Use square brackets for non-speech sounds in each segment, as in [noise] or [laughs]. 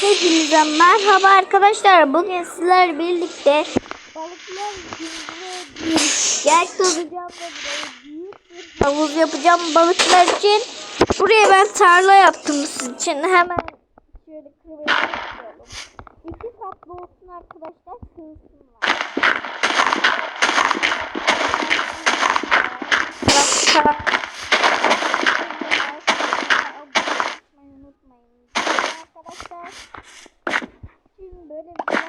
Hepinize merhaba arkadaşlar. Bugün sizlerle birlikte balıklar bir yer kazacağım ve havuz yapacağım balıklar için. Buraya ben tarla yaptım sizin için. Hemen şöyle başlayalım. İki katlı olsun arkadaşlar. Sığsınlar. Arkadaşlar. unutmayın. Arkadaşlar şimdi böyle bir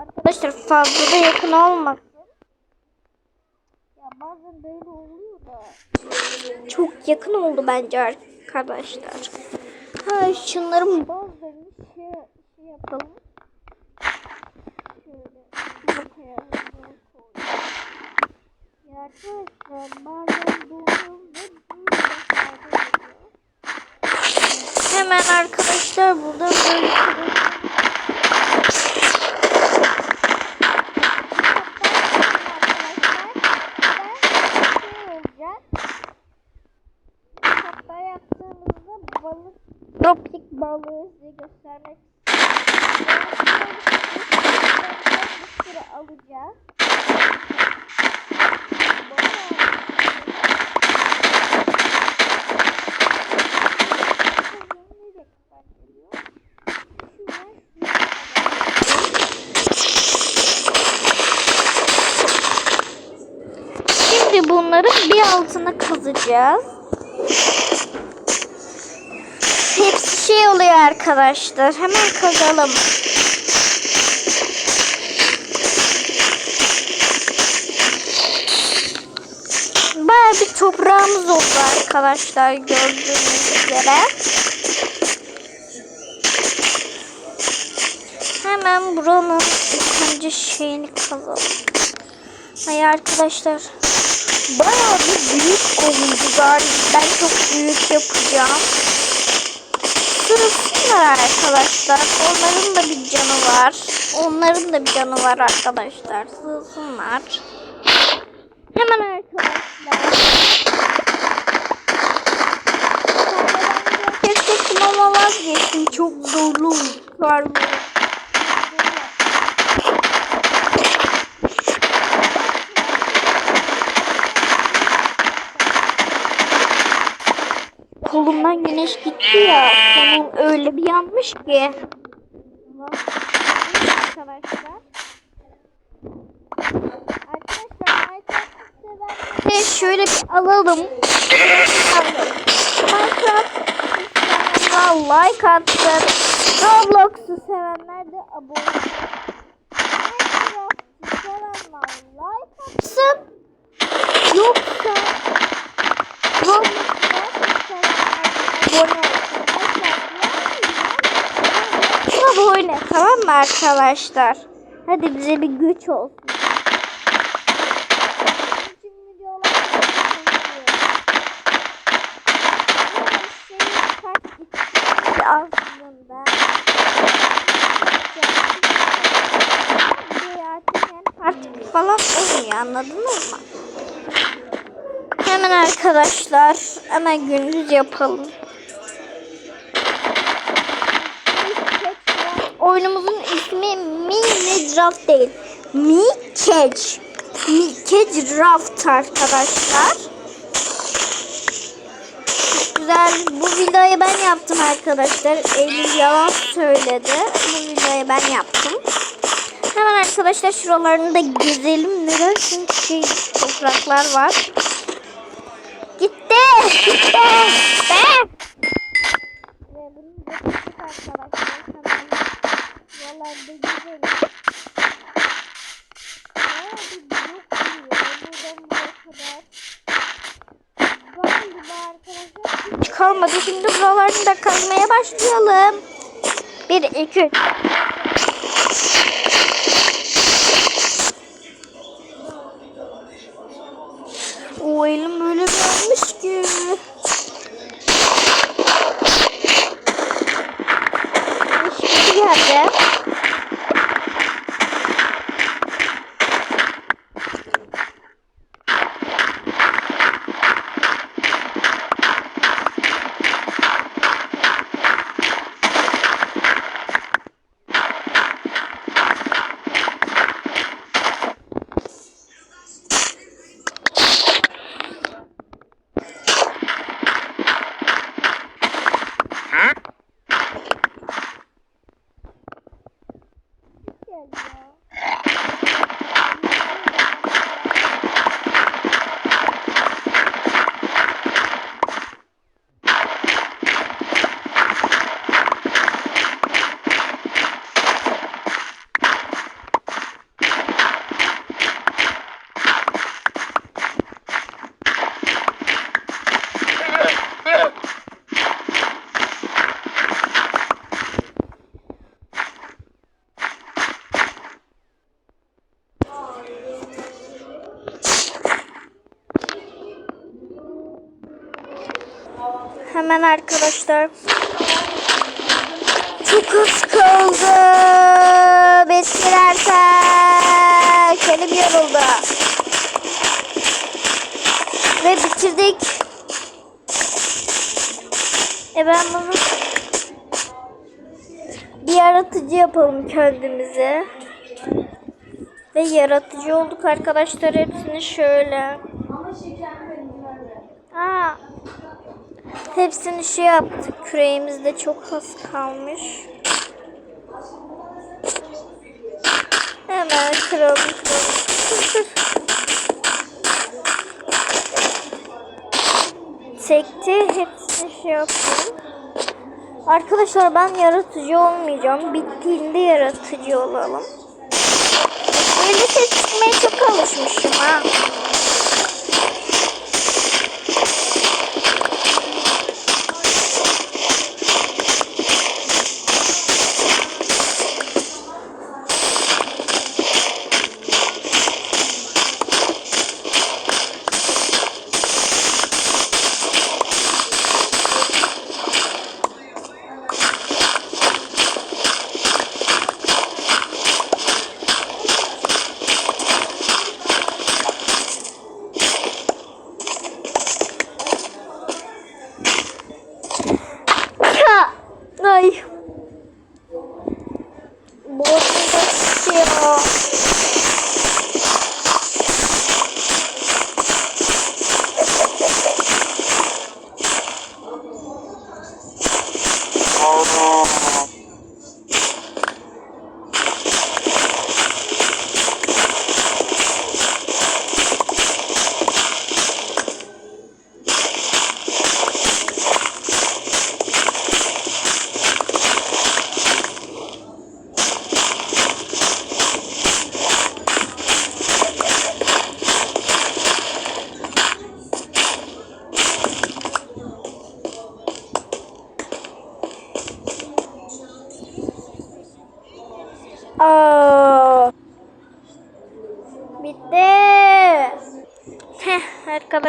Arkadaşlar fazla da yakın olmasın. Ya bazen böyle oluyor da. Çok yakın oldu bence arkadaşlar. Ha şunların bazılarını şey, şey yapalım. Şöyle. Ya arkadaşlar bazen doğum ve Hemen arkadaşlar burada böyle balık tropik balığı size göstermek. Bir sürü alacağız. Şimdi bunların bir altına kazacağız. Şey oluyor arkadaşlar. Hemen kazalım. Baya bir toprağımız oldu arkadaşlar gördüğünüz üzere. Hemen buranın ilk önce şeyini kazalım. Ay arkadaşlar. Baya bir büyük oldu. Ben çok büyük yapacağım. Sırasınlar arkadaşlar. Onların da bir canı var. Onların da bir canı var arkadaşlar. Sığsınlar. Hemen arkadaşlar. Tekim ama vazgeçtim. Çok zorlu var bu. Güneş gitti ya. Kolum öyle bir yanmış ki. Arkadaşlar. Arkadaşlar şöyle bir alalım. Minecraft like atsın. Roblox'u sevenler de abone olsun. Minecraft'ı sevenler like atsın. Yoksa Roblox'u abone olsun. Abone tamam mı arkadaşlar? Hadi bize bir güç olsun. aslında artık falan olmuyor anladınız mı? Hemen arkadaşlar hemen gündüz yapalım. Oyunumuzun ismi Mini Draft değil. Mi Catch. Mi Catch Draft arkadaşlar güzel. Bu videoyu ben yaptım arkadaşlar. Eylül yalan söyledi. Bu videoyu ben yaptım. Hemen arkadaşlar şuralarını da gezelim. Neden? Çünkü şey topraklar var. Gitti. Gitti. Ve bunu da arkadaşlar. Buralarda gezelim. Bayağı bir blok oluyor. Buradan buraya kadar. Galiba arkadaşlar hiç kalmadı. Şimdi buralarını da kazmaya başlayalım. 1, 2, 3. O elim böyle vermiş ki. Huh? Hemen arkadaşlar. Çok az kaldı. Bitkilerken. Elim yoruldu. Ve bitirdik. E ben bunu bir yaratıcı yapalım kendimize. Ve yaratıcı olduk arkadaşlar hepsini şöyle. Aa, hepsini şey yaptık. Küreğimizde çok az kalmış. Hemen kıralım [laughs] kıralım. Hepsini şey yaptım. Arkadaşlar ben yaratıcı olmayacağım. Bittiğinde yaratıcı olalım. Böyle çıkmaya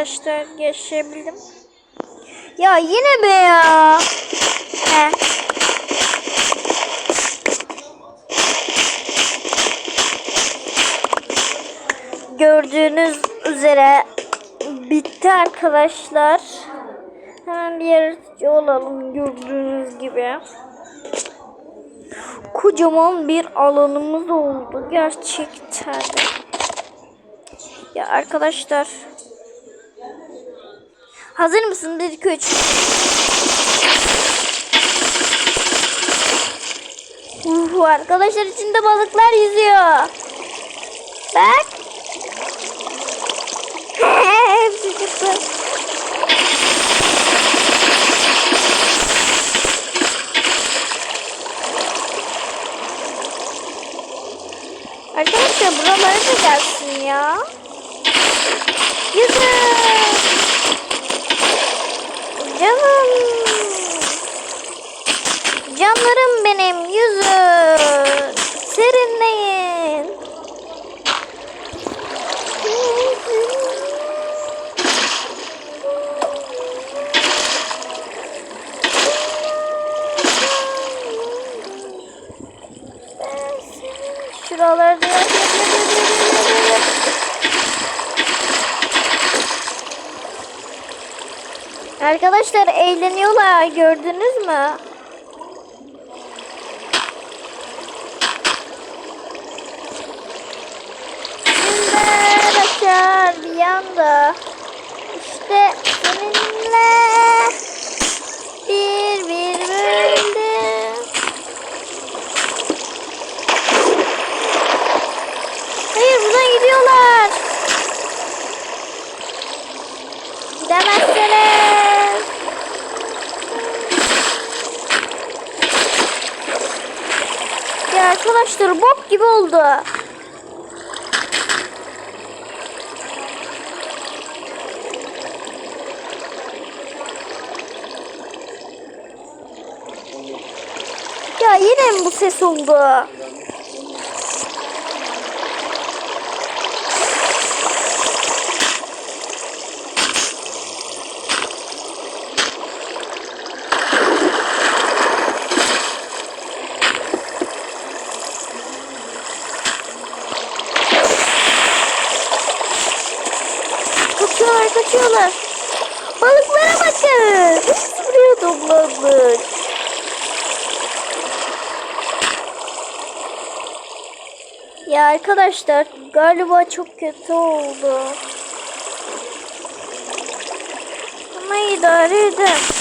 arkadaşlar geçebildim. Ya yine be ya. Heh. Gördüğünüz üzere bitti arkadaşlar. Hemen bir yaratıcı olalım gördüğünüz gibi kocaman bir alanımız oldu gerçekten. Ya arkadaşlar. Hazır mısın? 1 2 3. Uhu, arkadaşlar içinde balıklar yüzüyor. Bak. [laughs] Hepsi çıktı. Arkadaşlar buralara da gelsin ya. Yüzün. Canım. Canlarım benim yüzün. Serinleyin. Şuralarda Arkadaşlar eğleniyorlar gördünüz mü? Günler açar bir yanda İşte seninle bir bir bölüm Hayır buradan gidiyorlar. Gidemezsiniz. Ya arkadaşlar bok gibi oldu. Ya yine mi bu ses oldu? Kaçıyorlar. Balıklara bakın. Hepsi buraya toplanmış. Ya arkadaşlar galiba çok kötü oldu. Ama idare eder.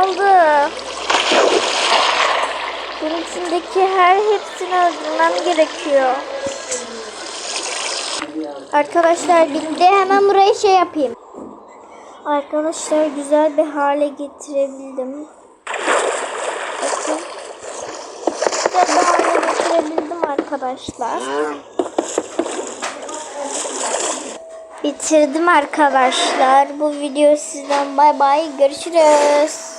Kaldı. Bunun içindeki her hepsini öldürmem gerekiyor. Arkadaşlar bitti. Hemen burayı şey yapayım. Arkadaşlar güzel bir hale getirebildim. Bakın. Güzel bir hale getirebildim arkadaşlar. Bitirdim arkadaşlar. Bu video sizden bay bay. Görüşürüz.